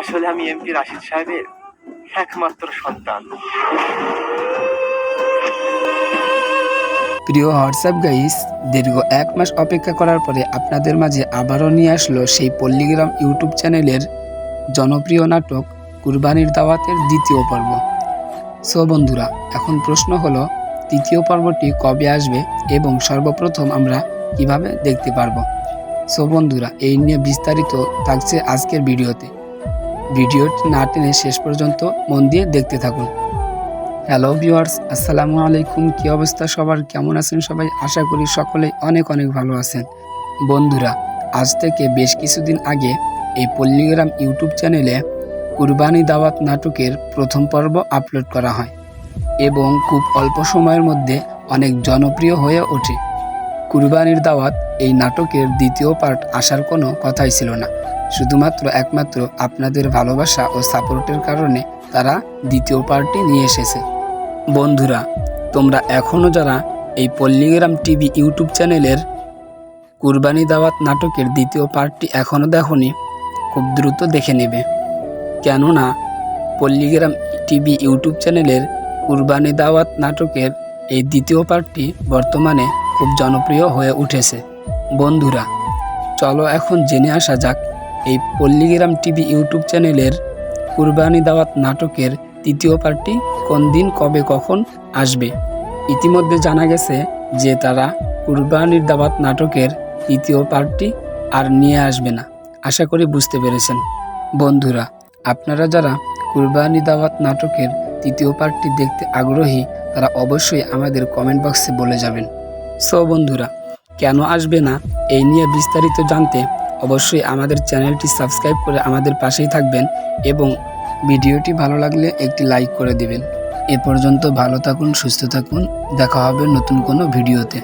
আসলে আমি এমপি রাশিদ সাহেবের একমাত্র সন্তান। প্রিয় হোয়াটসঅ্যাপ গাইস, দীর্ঘ এক মাস অপেক্ষা করার পরে আপনাদের মাঝে আবারও নিয়ে আসলো সেই পল্লীগ্রাম ইউটিউব চ্যানেলের জনপ্রিয় নাটক কুরবানির দাওয়াতের দ্বিতীয় পর্ব। সো বন্ধুরা, এখন প্রশ্ন হলো, তৃতীয় পর্বটি কবে আসবে এবং সর্বপ্রথম আমরা কীভাবে দেখতে পারব? সো বন্ধুরা, এই নিয়ে বিস্তারিত থাকছে আজকের ভিডিওতে। ভিডিওটি না টেনে শেষ পর্যন্ত মন দিয়ে দেখতে থাকুন। হ্যালো ভিউয়ার্স, আসসালামু আলাইকুম। কী অবস্থা সবার? কেমন আছেন সবাই? আশা করি সকলেই অনেক অনেক ভালো আছেন। বন্ধুরা, আজ থেকে বেশ কিছুদিন আগে এই পল্লীগ্রাম ইউটিউব চ্যানেলে কুরবানি দাওয়াত নাটকের প্রথম পর্ব আপলোড করা হয় এবং খুব অল্প সময়ের মধ্যে অনেক জনপ্রিয় হয়ে ওঠে। কুরবানির দাওয়াত এই নাটকের দ্বিতীয় পার্ট আসার কোনো কথাই ছিল না। শুধুমাত্র একমাত্র আপনাদের ভালোবাসা ও সাপোর্টের কারণে তারা দ্বিতীয় পার্টি নিয়ে এসেছে। বন্ধুরা, তোমরা এখনও যারা এই পল্লীগ্রাম টিভি ইউটিউব চ্যানেলের কুরবানি দাওয়াত নাটকের দ্বিতীয় পার্টটি এখনও দেখনি, খুব দ্রুত দেখে নেবে। কেননা, পল্লীগ্রাম টিভি ইউটিউব চ্যানেলের কুরবানি দাওয়াত নাটকের এই দ্বিতীয় পার্টটি বর্তমানে খুব জনপ্রিয় হয়ে উঠেছে। বন্ধুরা, চলো এখন জেনে আসা যাক এই পল্লীগ্রাম টিভি ইউটিউব চ্যানেলের কুরবানি দাওয়াত নাটকের তৃতীয় পার্টটি কোন দিন, কবে, কখন আসবে? ইতিমধ্যে জানা গেছে যে তারা কুরবানির দাওয়াত নাটকের তৃতীয় পার্টটি আর নিয়ে আসবে না। আশা করি বুঝতে পেরেছেন। বন্ধুরা, আপনারা যারা কুরবানি দাওয়াত নাটকের তৃতীয় পার্টটি দেখতে আগ্রহী, তারা অবশ্যই আমাদের কমেন্ট বক্সে বলে যাবেন। সো বন্ধুরা, কেন আসবে না? এই নিয়ে বিস্তারিত জানতে অবশ্যই আমাদের চ্যানেলটি সাবস্ক্রাইব করে আমাদের পাশেই থাকবেন এবং ভিডিওটি ভালো লাগলে একটি লাইক করে দিবেন। এ পর্যন্ত ভালো থাকুন, সুস্থ থাকুন। দেখা হবে নতুন কোনো ভিডিওতে।